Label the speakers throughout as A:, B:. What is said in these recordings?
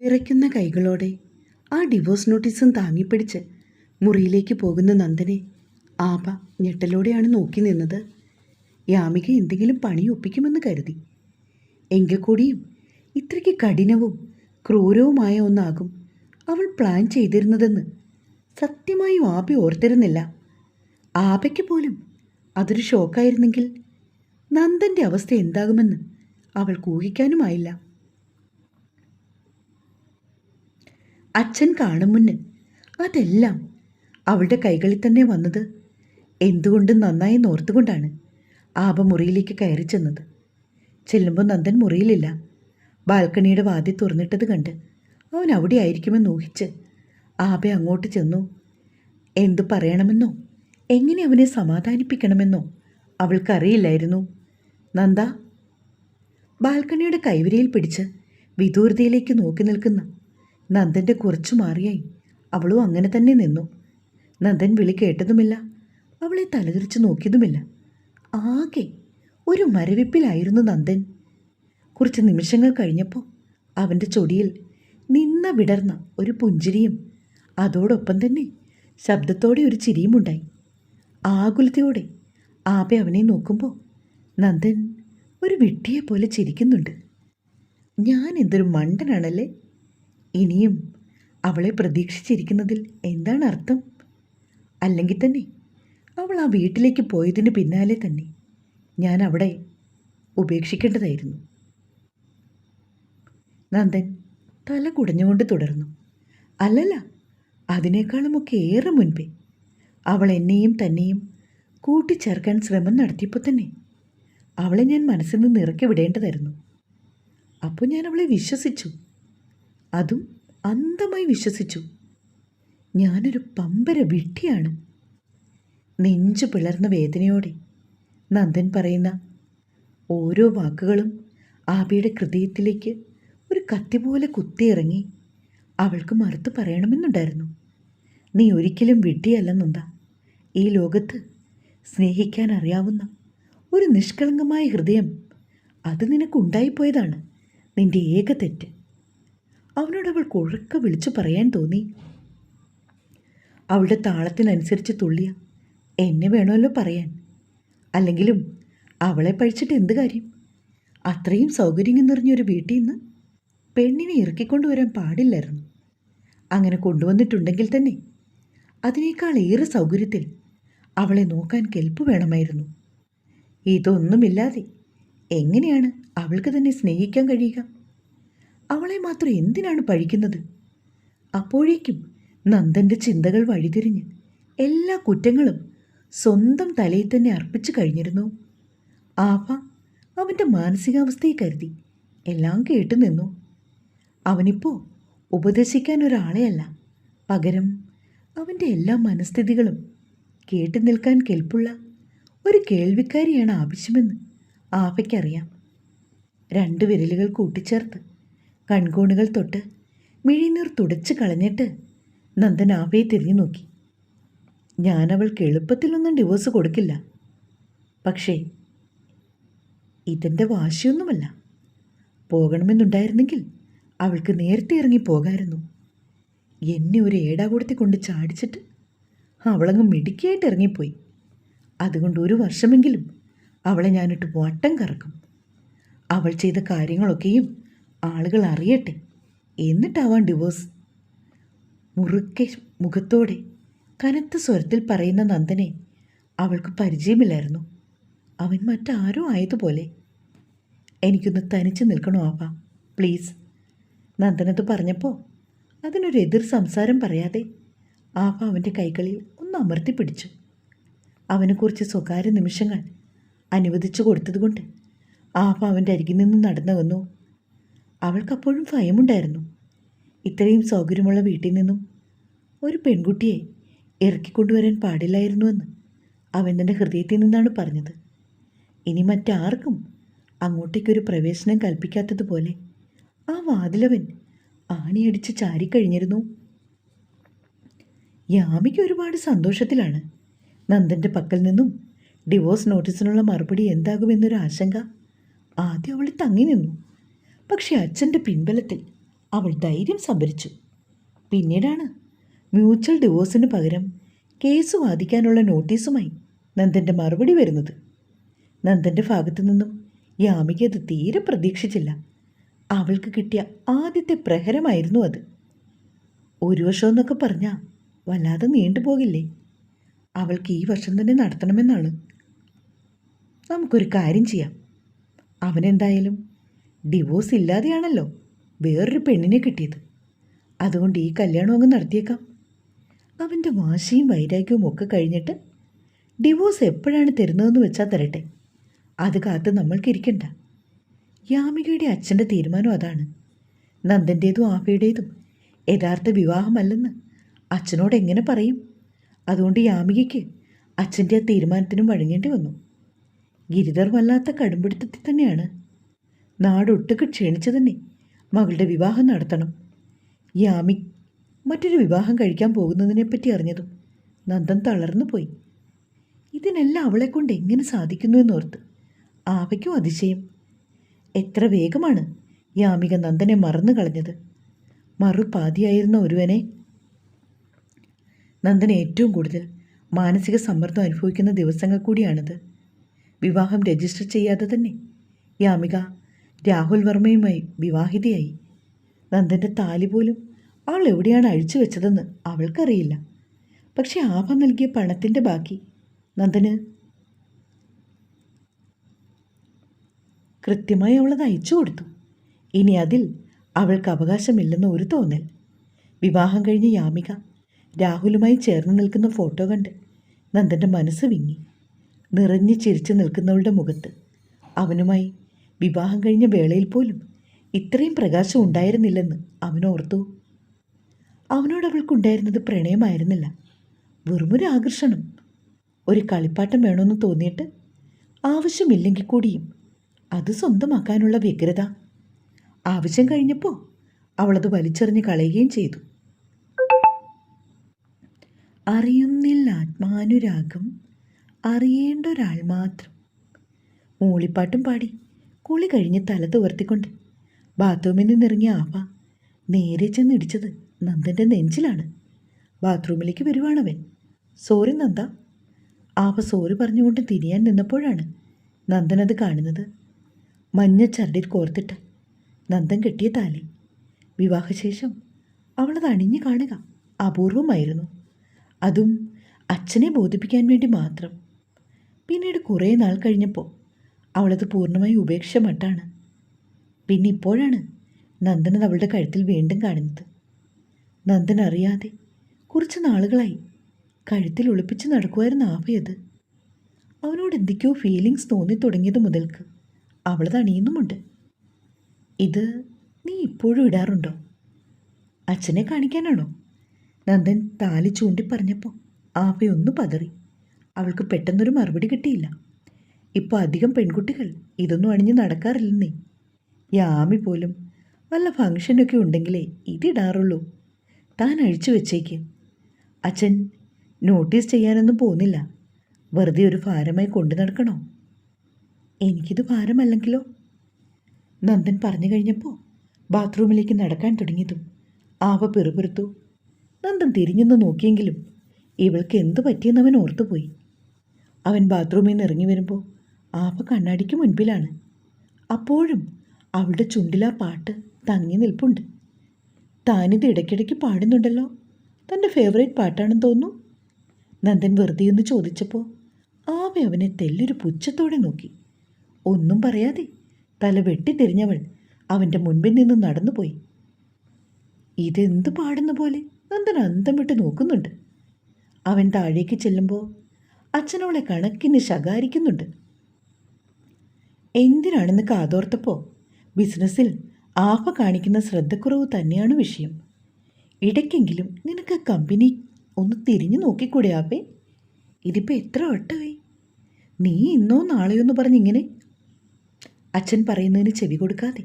A: വിറയ്ക്കുന്ന കൈകളോടെ ആ ഡിവോഴ്സ് നോട്ടീസും താങ്ങിപ്പിടിച്ച് മുറിയിലേക്ക് പോകുന്ന നന്ദനെ ആപ ഞെട്ടലോടെയാണ് നോക്കി നിന്നത്. യാമിക എന്തെങ്കിലും പണി ഒപ്പിക്കുമെന്ന് കരുതി. എങ്കിൽ കൂടിയും ഇത്രയ്ക്ക് കഠിനവും ക്രൂരവുമായ ഒന്നാകും അവൾ പ്ലാൻ ചെയ്തിരുന്നതെന്ന് സത്യമായും ആപി ഓർത്തിരുന്നില്ല. ആപയ്ക്ക് പോലും അതൊരു ഷോക്കായിരുന്നെങ്കിൽ നന്ദന്റെ അവസ്ഥ എന്താകുമെന്ന് അവൾ ഊഹിക്കാനുമായില്ല. അച്ഛൻ കാണും മുന്ന് അതെല്ലാം അവളുടെ കൈകളിൽ തന്നെ വന്നത്. എന്തുകൊണ്ടും നന്നായി നോർത്തുകൊണ്ടാണ് ആപ മുറിയിലേക്ക് കയറി ചെന്നത്? ചെല്ലുമ്പോൾ നന്ദൻ മുറിയിലില്ല. ബാൽക്കണിയുടെ വാതി തുറന്നിട്ടത് കണ്ട് അവൻ അവിടെ ആയിരിക്കുമെന്ന് ഊഹിച്ച് ആബ അങ്ങോട്ട് ചെന്നു. എന്തു പറയണമെന്നോ? എങ്ങനെ അവനെ സമാധാനിപ്പിക്കണമെന്നോ? അവൾക്കറിയില്ലായിരുന്നു. നന്ദ. ബാൽക്കണിയുടെ കൈവരിയിൽ പിടിച്ച് വിദൂരതയിലേക്ക് നോക്കി നിൽക്കുന്ന നന്ദന്റെ കുറച്ചു മാറിയായി. അവളും അങ്ങനെ തന്നെ നിന്നു. നന്ദൻ വിളി കേട്ടതുമില്ല. അവളെ തലതിരിച്ച് നോക്കിയതുമില്ല. ആകെ ഒരു മരവിപ്പിലായിരുന്നു നന്ദൻ. കുറച്ച് നിമിഷങ്ങൾ കഴിഞ്ഞപ്പോൾ അവന്റെ ചൊടിയിൽ നിന്ന വിടർന്ന ഒരു പുഞ്ചിരിയും അതോടൊപ്പം തന്നെ ശബ്ദത്തോടെ ഒരു ചിരിയുമുണ്ടായി. ആകുലതയോടെ ആപെ അവനെ നോക്കുമ്പോൾ നന്ദൻ ഒരു വിട്ടിയെ പോലെ ചിരിക്കുന്നുണ്ട്. ഞാൻ എന്തൊരു മണ്ടനാണല്ലേ? ഇനിയും അവളെ പ്രതീക്ഷിച്ചിരിക്കുന്നതിൽ എന്താണ് അർത്ഥം? അല്ലെങ്കിൽ തന്നെ അവൾ ആ വീട്ടിലേക്ക് പോയതിന് പിന്നാലെ തന്നെ ഞാൻ അവിടെ ഉപേക്ഷിക്കേണ്ടതായിരുന്നു. നന്ദൻ തല കുടഞ്ഞുകൊണ്ട് തുടർന്നു. അല്ലല്ല അതിനേക്കാളുമൊക്കെ ഏറെ മുൻപേ അവൾ എന്നെയും തന്നെയും കൂട്ടിച്ചേർക്കാൻ ശ്രമം നടത്തിയപ്പോൾ തന്നെ അവളെ ഞാൻ മനസ്സിൽ നിന്ന് ഇറക്കി വിടേണ്ടതായിരുന്നു. അപ്പോൾ ഞാൻ അവളെ വിശ്വസിച്ചു. അതും അന്ധമായി വിശ്വസിച്ചു. ഞാനൊരു പമ്പര വിട്ടിയാണ് നെഞ്ചു പിളർന്ന വേദനയോടെ നന്ദൻ പറയുന്ന ഓരോ വാക്കുകളും ആബിയുടെ ഹൃദയത്തിലേക്ക് ഒരു കത്തി പോലെ കുത്തിയിറങ്ങി അവൾക്ക് മറുത്ത് പറയണമെന്നുണ്ടായിരുന്നു. നീ ഒരിക്കലും വിഡ്ഢിയല്ലെന്നുണ്ട. ഈ ലോകത്ത് സ്നേഹിക്കാൻ അറിയാവുന്ന ഒരു നിഷ്കളങ്കമായ ഹൃദയം അത് നിനക്കുണ്ടായിപ്പോയതാണ് നിന്റെ ഏക തെറ്റ്. അവനോട് അവൾ കുഴക്ക വിളിച്ചു പറയാൻ തോന്നി. അവളുടെ താളത്തിനനുസരിച്ച് തുള്ളിയ എന്നെ വേണമല്ലോ പറയാൻ. അല്ലെങ്കിലും അവളെ പഴിച്ചിട്ട് എന്ത് കാര്യം? അത്രയും സൗകര്യം നിറഞ്ഞൊരു വീട്ടിൽ നിന്ന് പെണ്ണിനെ ഇറക്കിക്കൊണ്ടുവരാൻ പാടില്ലായിരുന്നു. അങ്ങനെ കൊണ്ടുവന്നിട്ടുണ്ടെങ്കിൽ തന്നെ അതിനേക്കാൾ ഏറെ സൗകര്യത്തിൽ അവളെ നോക്കാൻ കെൽപ്പ് വേണമായിരുന്നു. ഇതൊന്നുമില്ലാതെ എങ്ങനെയാണ് അവൾക്ക് തന്നെ സ്നേഹിക്കാൻ കഴിയുക? അവളെ മാത്രം എന്തിനാണ് പഴിക്കുന്നത്? അപ്പോഴേക്കും നന്ദന്റെ ചിന്തകൾ വഴിതിരിഞ്ഞ് എല്ലാ കുറ്റങ്ങളും സ്വന്തം തലയിൽ തന്നെ അർപ്പിച്ചു കഴിഞ്ഞിരുന്നു. ആഭ അവന്റെ മാനസികാവസ്ഥയെ കരുതി എല്ലാം കേട്ടു നിന്നു. അവനിപ്പോൾ ഉപദേശിക്കാൻ ഒരാളെയല്ല. പകരം അവന്റെ എല്ലാ മനസ്ഥിതികളും കേട്ടു നിൽക്കാൻ കെൽപ്പുള്ള ഒരു കേൾവിക്കാരിയാണ് ആവശ്യമെന്ന് ആപയ്ക്കറിയാം രണ്ട് വിരലുകൾ കൂട്ടിച്ചേർത്ത് കൺകോണുകൾ തൊട്ട് മിഴിനീർ തുടച്ചു കളഞ്ഞിട്ട് നന്ദൻ ആവയെ തിരിഞ്ഞു നോക്കി. ഞാൻ അവൾക്ക് എളുപ്പത്തിലൊന്നും ഡിവോഴ്സ് കൊടുക്കില്ല. പക്ഷേ ഇതെന്റെ വാശിയൊന്നുമല്ല. പോകണമെന്നുണ്ടായിരുന്നെങ്കിൽ അവൾക്ക് നേരത്തെ ഇറങ്ങി പോകായിരുന്നു. എന്നെ ഒരു ഏടാകൂടത്തി കൊണ്ട് ചാടിച്ചിട്ട് അവളങ്ങ് മിടുക്കിയായിട്ട് ഇറങ്ങിപ്പോയി. അതുകൊണ്ട് ഒരു വർഷമെങ്കിലും അവളെ ഞാനിട്ട് വട്ടം കറക്കും. അവൾ ചെയ്ത കാര്യങ്ങളൊക്കെയും ആളുകൾ അറിയട്ടെ. എന്നിട്ടാവാം ഡിവോഴ്സ് മുറുക്കെ മുഖത്തോടെ കനത്ത സ്വരത്തിൽ പറയുന്ന നന്ദനെ അവൾക്ക് പരിചയമില്ലായിരുന്നു. അവൻ മറ്റാരോ ആയതുപോലെ. എനിക്കൊന്ന് തനിച്ച് നിൽക്കണോ ആവ പ്ലീസ് നന്ദനത് പറഞ്ഞപ്പോൾ അതിനൊരു എതിർ സംസാരം പറയാതെ ആവ അവന്റെ കൈകളിൽ ഒന്ന് അമർത്തി പിടിച്ചു. അവനെക്കുറിച്ച് സ്വകാര്യ നിമിഷങ്ങൾ അനുവദിച്ചു കൊടുത്തതുകൊണ്ട് ആവ അവന്റെ അരികിൽ നിന്ന് നടന്നു വന്നു. അവൾക്കപ്പോഴും ഭയമുണ്ടായിരുന്നു. ഇത്രയും സൗകര്യമുള്ള വീട്ടിൽ നിന്നും ഒരു പെൺകുട്ടിയെ ഇറക്കിക്കൊണ്ടുവരാൻ പാടില്ലായിരുന്നുവെന്ന് അവൻ തന്റെ ഹൃദയത്തിൽ നിന്നാണ് പറഞ്ഞത്. ഇനി മറ്റാർക്കും അങ്ങോട്ടേക്കൊരു പ്രവേശനം കൽപ്പിക്കാത്തതുപോലെ ആ വാതിലവൻ ആണിയടിച്ച് ചാരിക്കഴിഞ്ഞിരുന്നു. യാമിക്ക് ഒരുപാട് സന്തോഷത്തിലാണ് നന്ദന്റെ പക്കൽ നിന്നും ഡിവോഴ്സ് നോട്ടീസിനുള്ള മറുപടി എന്താകുമെന്നൊരു ആശങ്ക ആദ്യം അവൾ തങ്ങി നിന്നു. പക്ഷെ അച്ഛന്റെ പിൻബലത്തിൽ അവൾ ധൈര്യം സംഭരിച്ചു. പിന്നീടാണ് മ്യൂച്വൽ ഡിവോഴ്സിന് പകരം കേസ് വാദിക്കാനുള്ള നോട്ടീസുമായി നന്ദന്റെ മറുപടി വരുന്നത്. നന്ദന്റെ ഭാഗത്തു നിന്നും യാമിക അത് തീരെ പ്രതീക്ഷിച്ചില്ല. അവൾക്ക് കിട്ടിയ ആദ്യത്തെ പ്രഹരമായിരുന്നു അത്. ഒരു വർഷമെന്നൊക്കെ പറഞ്ഞാൽ വല്ലാതെ നീണ്ടുപോകില്ലേ അവൾക്ക് ഈ വർഷം തന്നെ നടത്തണമെന്നാണ്. നമുക്കൊരു കാര്യം ചെയ്യാം. അവനെന്തായാലും ഡിവോഴ്സ് ഇല്ലാതെയാണല്ലോ വേറൊരു പെണ്ണിനെ കിട്ടിയത്. അതുകൊണ്ട് ഈ കല്യാണം അങ്ങ് നടത്തിയേക്കാം. അവന്റെ വാശിയും വൈരാഗ്യവും ഒക്കെ കഴിഞ്ഞിട്ട് ഡിവോഴ്സ് എപ്പോഴാണ് തരുന്നതെന്ന് വെച്ചാൽ തരട്ടെ. അത് കാത്ത് നമ്മൾക്കിരിക്കണ്ട യാമികയുടെ അച്ഛന്റെ തീരുമാനം അതാണ്. നന്ദന്റേതും ആഫയുടേതും യഥാർത്ഥ വിവാഹമല്ലെന്ന് അച്ഛനോട് എങ്ങനെ പറയും? അതുകൊണ്ട് യാമികയ്ക്ക് അച്ഛന്റെ ആ തീരുമാനത്തിനും വഴങ്ങേണ്ടി വന്നു. ഗിരിധർ വല്ലാത്ത കടുംപിടുത്തത്തിൽ തന്നെയാണ്. നാടൊട്ടുക്ക് ക്ഷീണിച്ചു തന്നെ മകളുടെ വിവാഹം നടത്തണം. യാമി മറ്റൊരു വിവാഹം കഴിക്കാൻ പോകുന്നതിനെപ്പറ്റി അറിഞ്ഞതും നന്ദൻ തളർന്നു പോയി. ഇതിനെല്ലാം അവളെ കൊണ്ട് എങ്ങനെ സാധിക്കുന്നു എന്നോർത്ത് ആവയ്ക്കും അതിശയം. എത്ര വേഗമാണ് യാമിക നന്ദനെ മറന്നു കളഞ്ഞത്. മറുപാതിയായിരുന്ന ഒരുവനെ. നന്ദൻ ഏറ്റവും കൂടുതൽ മാനസിക സമ്മർദ്ദം അനുഭവിക്കുന്ന ദിവസങ്ങൾ കൂടിയാണിത്. വിവാഹം രജിസ്റ്റർ ചെയ്യാതെ തന്നെ യാമിക രാഹുൽ വർമ്മയുമായി വിവാഹിതയായി. നന്ദന്റെ താലി പോലും അവൾ എവിടെയാണ് അഴിച്ചു വെച്ചതെന്ന് അവൾക്കറിയില്ല. പക്ഷെ ആഭ നൽകിയ പണത്തിന്റെ ബാക്കി. നന്ദന് കൃത്യമായി അവളത് അയച്ചു കൊടുത്തു. ഇനി അതിൽ അവൾക്ക് അവകാശമില്ലെന്ന് ഒരു തോന്നൽ. വിവാഹം കഴിഞ്ഞ യാമിക രാഹുലുമായി ചേർന്ന് നിൽക്കുന്ന ഫോട്ടോ കണ്ട് നന്ദന്റെ മനസ്സ് വിങ്ങി. നിറഞ്ഞു ചിരിച്ചു നിൽക്കുന്നവളുടെ മുഖത്ത് അവനുമായി വിവാഹം കഴിഞ്ഞ വേളയിൽ പോലും ഇത്രയും പ്രകാശം ഉണ്ടായിരുന്നില്ലെന്ന് അവനോർത്തു അവനോട് അവൾക്കുണ്ടായിരുന്നത് പ്രണയമായിരുന്നില്ല. വെറുമൊരു ആകർഷണം. ഒരു കളിപ്പാട്ടം വേണമെന്ന് തോന്നിയിട്ട് ആവശ്യമില്ലെങ്കിൽ കൂടിയും അത് സ്വന്തമാക്കാനുള്ള വ്യഗ്രത. ആവശ്യം കഴിഞ്ഞപ്പോൾ അവളത് വലിച്ചെറിഞ്ഞ് കളയുകയും ചെയ്തു. അറിയുന്നില്ല ആത്മാനുരാഗം. അറിയേണ്ട ഒരാൾ മാത്രം. മൂളിപ്പാട്ടും പാടി. കുളി കഴിഞ്ഞ് തല തുവർത്തിക്കൊണ്ട് ബാത്റൂമിൽ നിന്നിറങ്ങിയ ആവ നേരെ ചെന്നിടിച്ചത് നന്ദന്റെ നെഞ്ചിലാണ്. ബാത്റൂമിലേക്ക് വരുവാണവൻ സോറി നന്ദ. ആവ സോറി പറഞ്ഞുകൊണ്ട് തിരിയാൻ നിന്നപ്പോഴാണ് നന്ദൻ അത് കാണുന്നത്. മഞ്ഞ ചരടിൽ കോർത്തിട്ട് നന്ദൻ കെട്ടിയ താലി. വിവാഹശേഷം അവളത് അണിഞ്ഞു കാണുക അപൂർവമായിരുന്നു. അതും അച്ഛനെ ബോധിപ്പിക്കാൻ വേണ്ടി മാത്രം. പിന്നീട് കുറേ നാൾ കഴിഞ്ഞപ്പോൾ അവളത് പൂർണമായി ഉപേക്ഷിച്ച മട്ടാണ്. പിന്നെ ഇപ്പോഴാണ് നന്ദനത് അവളുടെ കഴുത്തിൽ വീണ്ടും കാണുന്നത്. നന്ദൻ അറിയാതെ കുറച്ച് നാളുകളായി കഴുത്തിൽ ഒളിപ്പിച്ച് നടക്കുമായിരുന്നു ആവയത് അവനോട് എന്തൊക്കെയോ ഫീലിങ്സ് തോന്നി തുടങ്ങിയത് മുതൽക്ക് അവളത് അണിയുന്നുമുണ്ട്. ഇത് നീ ഇപ്പോഴും ഇടാറുണ്ടോ? അച്ഛനെ കാണിക്കാനാണോ? നന്ദൻ താലി ചൂണ്ടി പറഞ്ഞപ്പോൾ ആവയൊന്നു പതറി. അവൾക്ക് പെട്ടെന്നൊരു മറുപടി കിട്ടിയില്ല. ഇപ്പോൾ അധികം പെൺകുട്ടികൾ ഇതൊന്നും അണിഞ്ഞ് നടക്കാറില്ലെന്നേ. യാമി പോലും വല്ല ഫങ്ഷനൊക്കെ ഉണ്ടെങ്കിലേ ഇതിടാറുള്ളൂ. താൻ അഴിച്ചു വെച്ചേക്ക്. അച്ഛൻ നോട്ടീസ് ചെയ്യാനൊന്നും പോകുന്നില്ല. വെറുതെ ഒരു ഭാരമായി കൊണ്ടു നടക്കണോ? എനിക്കിത് ഭാരമല്ലെങ്കിലോ? നന്ദൻ പറഞ്ഞു കഴിഞ്ഞപ്പോൾ ബാത്റൂമിലേക്ക് നടക്കാൻ തുടങ്ങിയതും ആവ പെറുപെറുത്തു. നന്ദൻ തിരിഞ്ഞൊന്ന് നോക്കിയെങ്കിലും ഇവൾക്ക് എന്തു പറ്റിയെന്നവൻ ഓർത്തുപോയി. അവൻ ബാത്റൂമിൽ നിന്ന് ഇറങ്ങി വരുമ്പോൾ ആവ കണ്ണാടിക്ക് മുൻപിലാണ്. അപ്പോഴും അവളുടെ ചുണ്ടിലാ പാട്ട് തങ്ങി നിൽപ്പുണ്ട്. താനിത് ഇടയ്ക്കിടയ്ക്ക് പാടുന്നുണ്ടല്ലോ. തന്റെ ഫേവറേറ്റ് പാട്ടാണെന്ന് തോന്നുന്നു. നന്ദൻ വെറുതെ ഒന്ന് ചോദിച്ചപ്പോൾ ആവ അവനെ തെല്ലൊരു പുച്ഛത്തോടെ നോക്കി. ഒന്നും പറയാതെ തല വെട്ടിത്തിരിഞ്ഞവൾ അവന്റെ മുൻപിൽ നിന്ന് നടന്നുപോയി. ഇതെന്ത് പാടുന്ന പോലെ നന്ദൻ അന്തം വിട്ട് നോക്കുന്നുണ്ട്. അവൻ താഴേക്ക് ചെല്ലുമ്പോൾ അച്ഛനോളെ കണക്കിന് ശകാരിക്കുന്നുണ്ട്. എന്തിനാണെന്ന് കാതോർത്തപ്പോൾ ബിസിനസ്സിൽ ആഫ കാണിക്കുന്ന ശ്രദ്ധക്കുറവ് തന്നെയാണ് വിഷയം. ഇടയ്ക്കെങ്കിലും നിനക്ക് കമ്പനി ഒന്ന് തിരിഞ്ഞു നോക്കിക്കൂടെ ആപ്പേ? ഇതിപ്പോൾ എത്ര വട്ടമായി? നീ ഇന്നോ നാളെയോ എന്ന് പറഞ്ഞിങ്ങനെ അച്ഛൻ പറയുന്നതിന് ചെവി കൊടുക്കാതെ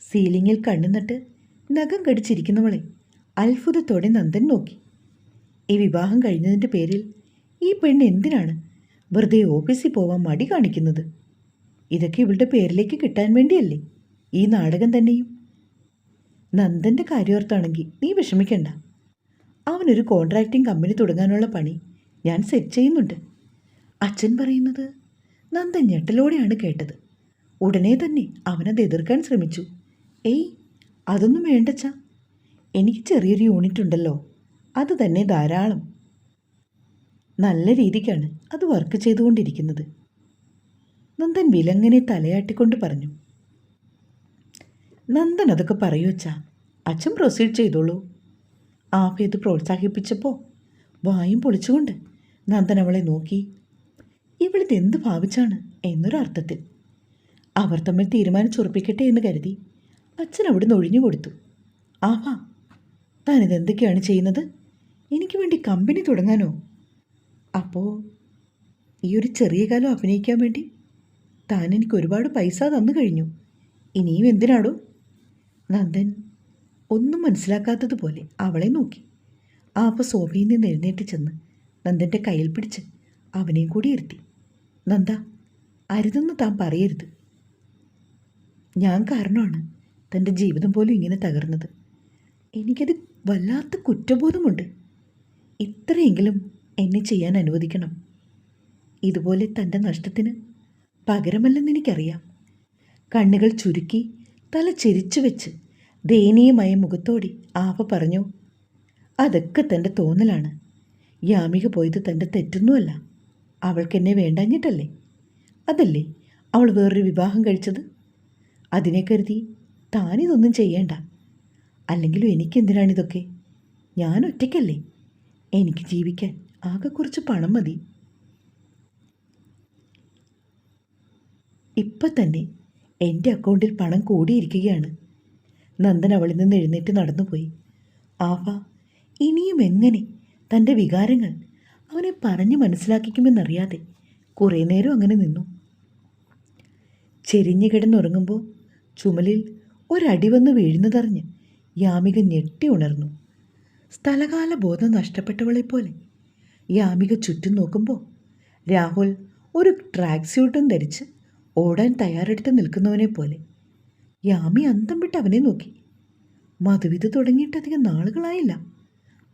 A: സീലിങ്ങിൽ കണ്ണുനട്ട് നഖം കടിച്ചിരിക്കുന്നവളെ അത്ഭുതത്തോടെ നന്ദൻ നോക്കി. ഈ വിവാഹം കഴിഞ്ഞതിന്റെ പേരിൽ ഈ പെണ്ണ് എന്തിനാണ് വെറുതെ ഓഫീസിൽ പോവാൻ മടി കാണിക്കുന്നത്? ഇതൊക്കെ ഇവളുടെ പേരിലേക്ക് കിട്ടാൻ വേണ്ടിയല്ലേ? ഈ നാടകം തന്നെയും. നന്ദന്റെ കാര്യോർത്താണെങ്കിൽ നീ വിഷമിക്കണ്ട. അവനൊരു കോൺട്രാക്റ്റിംഗ് കമ്പനി തുടങ്ങാനുള്ള പണി ഞാൻ സെറ്റ് ചെയ്യുന്നുണ്ട്. അച്ഛൻ പറയുന്നത് നന്ദൻ ഞെട്ടലോടെയാണ് കേട്ടത്. ഉടനെ തന്നെ അവനത് എതിർക്കാൻ ശ്രമിച്ചു. ഏയ് അതൊന്നും വേണ്ടച്ചാ. എനിക്ക് ചെറിയൊരു യൂണിറ്റ് ഉണ്ടല്ലോ. അത് തന്നെ ധാരാളം. നല്ല രീതിക്കാണ് അത് വർക്ക് ചെയ്തുകൊണ്ടിരിക്കുന്നത്. നന്ദൻ വിലങ്ങനെ തലയാട്ടിക്കൊണ്ട് പറഞ്ഞു. നന്ദൻ അതൊക്കെ പറയൂ അച്ഛാ. അച്ഛൻ പ്രൊസീഡ് ചെയ്തോളൂ. ആഫേത് പ്രോത്സാഹിപ്പിച്ചപ്പോൾ വായും പൊളിച്ചുകൊണ്ട് നന്ദൻ അവളെ നോക്കി. ഇവളിത് എന്ത് ഭാവിച്ചാണ് എന്നൊരർത്ഥത്തിൽ. അവർ തമ്മിൽ തീരുമാനിച്ചുറപ്പിക്കട്ടെ എന്ന് കരുതി അച്ഛൻ അവിടുന്ന് ഒഴിഞ്ഞു കൊടുത്തു. ആഹാ താനിത് എന്തൊക്കെയാണ് ചെയ്യുന്നത്? എനിക്ക് വേണ്ടി കമ്പനി തുടങ്ങാനോ? അപ്പോൾ ഈ ഒരു ചെറിയ കാലം അഭിനയിക്കാൻ വേണ്ടി താൻ എനിക്ക് ഒരുപാട് പൈസ തന്നു കഴിഞ്ഞു. ഇനിയും എന്തിനാടോ? നന്ദൻ ഒന്നും മനസ്സിലാക്കാത്തതുപോലെ അവളെ നോക്കി. ആ അപ്പോൾ സോഫയിൽ നിന്ന് എഴുന്നേറ്റ് ചെന്ന് നന്ദന്റെ കയ്യിൽ പിടിച്ച് അവനെയും കൂടി ഇരുത്തി. നന്ദ അരുതെന്ന് താൻ പറയരുത്. ഞാൻ കാരണമാണ് തന്റെ ജീവിതം പോലും ഇങ്ങനെ തകർന്നത്. എനിക്കത് വല്ലാത്ത കുറ്റബോധമുണ്ട്. ഇത്രയെങ്കിലും എന്നെ ചെയ്യാൻ അനുവദിക്കണം. ഇതുപോലെ തന്റെ നഷ്ടത്തിന് പകരമല്ലെന്ന് എനിക്കറിയാം. കണ്ണുകൾ ചുരുക്കി തല ചിരിച്ചു വെച്ച് ദയനീയമായ മുഖത്തോടെ ആവ പറഞ്ഞു അതൊക്കെ തന്റെ തോന്നലാണ്. യാമിക പോയത് തന്റെ തെറ്റൊന്നുമല്ല. അവൾക്കെന്നെ വേണ്ടാഞ്ഞിട്ടല്ലേ? അതല്ലേ അവൾ വേറൊരു വിവാഹം കഴിച്ചത്? അതിനെ കരുതി താനിതൊന്നും ചെയ്യേണ്ട. അല്ലെങ്കിലും എനിക്കെന്തിനാണിതൊക്കെ? ഞാൻ ഒറ്റയ്ക്കല്ലേ? എനിക്ക് ജീവിക്കാൻ ആകെ കുറച്ച് പണം മതി. ഇപ്പം തന്നെ എന്റെ അക്കൗണ്ടിൽ പണം കൂടിയിരിക്കുകയാണ്. നന്ദൻ അവളിൽ നിന്ന് എഴുന്നേറ്റ് നടന്നുപോയി. ആഫ ഇനിയും എങ്ങനെ? തന്റെ വികാരങ്ങൾ അവനെ പറഞ്ഞു മനസ്സിലാക്കിക്കുമെന്നറിയാതെ കുറേ നേരം അങ്ങനെ നിന്നു. ചെരിഞ്ഞു കിടന്നുറങ്ങുമ്പോൾ ചുമലിൽ ഒരടി വന്ന് വീഴുന്നതറിഞ്ഞ് യാമിക ഞെട്ടി ഉണർന്നു. സ്ഥലകാല ബോധം നഷ്ടപ്പെട്ടവളെപ്പോലെ യാമിക ചുറ്റും നോക്കുമ്പോൾ രാഹുൽ ഒരു ട്രാക്ക് സ്യൂട്ടും ധരിച്ച് ഓടാൻ തയ്യാറെടുത്ത് നിൽക്കുന്നവനെ പോലെ. യാമി അന്തം വിട്ട് അവനെ നോക്കി. മധുവിധ തുടങ്ങിയിട്ട് അധികം നാളുകളായില്ല.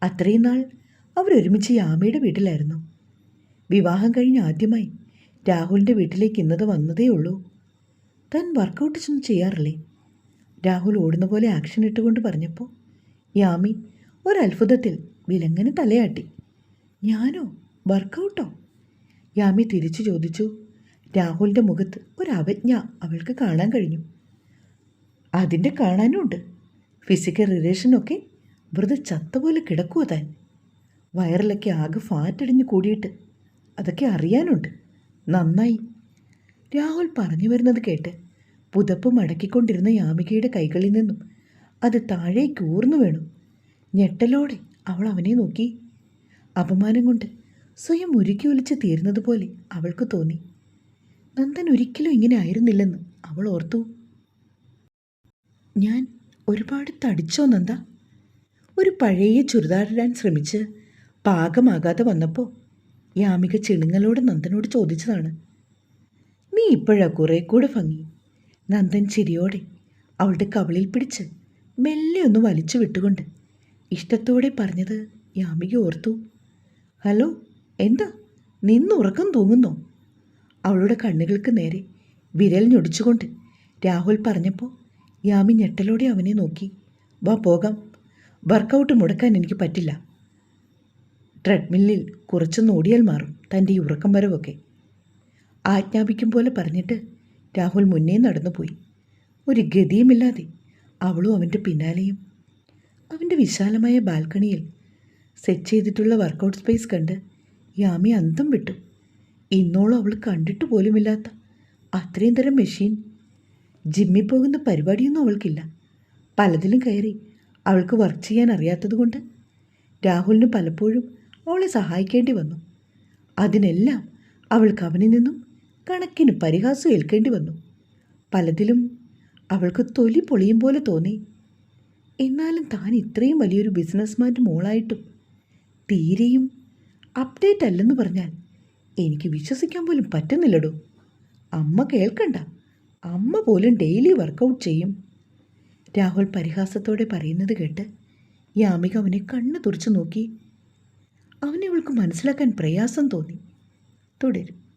A: അത്രയും നാൾ അവരൊരുമിച്ച് യാമിയുടെ വീട്ടിലായിരുന്നു. വിവാഹം കഴിഞ്ഞ് ആദ്യമായി രാഹുലിന്റെ വീട്ടിലേക്ക് ഇന്നത് വന്നതേ ഉള്ളൂ. താൻ വർക്കൗട്ട് ചെന്ന് ചെയ്യാറില്ലേ? രാഹുൽ ഓടുന്ന പോലെ ആക്ഷൻ ഇട്ടുകൊണ്ട് പറഞ്ഞപ്പോൾ യാമി ഒരത്ഭുതത്തിൽ വിലങ്ങനെ തലയാട്ടി. ഞാനോ? വർക്കൗട്ടോ? യാമി തിരിച്ചു ചോദിച്ചു. രാഹുലിന്റെ മുഖത്ത് ഒരു അവജ്ഞ അവൾക്ക് കാണാൻ കഴിഞ്ഞു. അതിന്റെ കാണാനുമുണ്ട് ഫിസിക്കൽ റിലേഷനൊക്കെ വെറുതെ ചത്ത പോലെ കിടക്കുമോ താൻ. വയറിലൊക്കെ ആകെ ഫാറ്റടിഞ്ഞ് കൂടിയിട്ട് അതൊക്കെ അറിയാനുണ്ട്. നന്നായി. രാഹുൽ പറഞ്ഞു വരുന്നത് കേട്ട് പുതപ്പ് മടക്കിക്കൊണ്ടിരുന്ന യാമികയുടെ കൈകളിൽ നിന്നും അത് താഴേക്ക് ഊർന്നു വേണു. ഞെട്ടലോടെ അവൾ അവനെ നോക്കി. അപമാനം കൊണ്ട് സ്വയം ഉരുക്കി ഒലിച്ച് തീരുന്നതുപോലെ അവൾക്ക് തോന്നി. നന്ദൻ ഒരിക്കലും ഇങ്ങനെ ആയിരുന്നില്ലെന്ന് അവൾ ഓർത്തു. ഞാൻ ഒരുപാട് തടിച്ചോ നന്ദ? ഒരു പഴയ ചുരിദാറിടാൻ ശ്രമിച്ച് പാകമാകാതെ വന്നപ്പോൾ യാമിക ചെണുങ്ങളോട് നന്ദനോട് ചോദിച്ചതാണ്. നീ ഇപ്പോഴാ കുറേ കൂടെ ഭംഗി? നന്ദൻ ചിരിയോടെ അവളുടെ കവളിൽ പിടിച്ച് മെല്ലെ ഒന്ന് വലിച്ചു വിട്ടുകൊണ്ട് ഇഷ്ടത്തോടെ പറഞ്ഞത് യാമിക ഓർത്തു. ഹലോ എന്താ? നിന്നുറക്കം തൂങ്ങുന്നോ? അവളുടെ കണ്ണുകൾക്ക് നേരെ വിരൽ ഞൊടിച്ചുകൊണ്ട് രാഹുൽ പറഞ്ഞപ്പോൾ യാമി ഞെട്ടലോടെ അവനെ നോക്കി. വാ പോകാം. വർക്കൗട്ട് മുടക്കാൻ എനിക്ക് പറ്റില്ല. ട്രെഡ്മില്ലിൽ കുറച്ചൊന്ന് ഓടിയാൽ മാറും തന്റെ ഈ ഉറക്കം വരവൊക്കെ. ആജ്ഞാപിക്കും പോലെ പറഞ്ഞിട്ട് രാഹുൽ മുന്നേ നടന്നുപോയി. ഒരു ഗതിയുമില്ലാതെ അവളും അവന്റെ പിന്നാലെയും അവന്റെ വിശാലമായ ബാൽക്കണിയിൽ സെറ്റ് ചെയ്തിട്ടുള്ള വർക്കൗട്ട് സ്പേസ് കണ്ട് യാമി അന്തം വിട്ടു. ഇന്നോളം അവൾ കണ്ടിട്ട് പോലുമില്ലാത്ത. അത്രയും തരം മെഷീൻ. ജിമ്മിൽ പോകുന്ന പരിപാടിയൊന്നും അവൾക്കില്ല. പലതിലും കയറി അവൾക്ക് വർക്ക് ചെയ്യാൻ അറിയാത്തതുകൊണ്ട് രാഹുലിന് പലപ്പോഴും അവളെ സഹായിക്കേണ്ടി വന്നു. അതിനെല്ലാം അവൾക്ക് അവനിൽ നിന്നും കണക്കിന് പരിഹാസം ഏൽക്കേണ്ടി വന്നു. പലതിലും അവൾക്ക് തൊലി പൊളിയും പോലെ തോന്നി. എന്നാലും താൻ ഇത്രയും വലിയൊരു ബിസിനസ്മാന്റെ മോളായിട്ടും തീരെയും അപ്ഡേറ്റ് അല്ലെന്ന് പറഞ്ഞാൽ എനിക്ക് വിശ്വസിക്കാൻ പോലും പറ്റുന്നില്ലടോ. അമ്മ കേൾക്കണ്ട. അമ്മ പോലും ഡെയിലി വർക്കൗട്ട് ചെയ്യും. രാഹുൽ പരിഹാസത്തോടെ പറയുന്നത് കേട്ട് യാമിക അവനെ കണ്ണു തുറച്ചു നോക്കി. അവനെ അവൾക്ക് മനസ്സിലാക്കാൻ പ്രയാസം തോന്നി. തുടരും.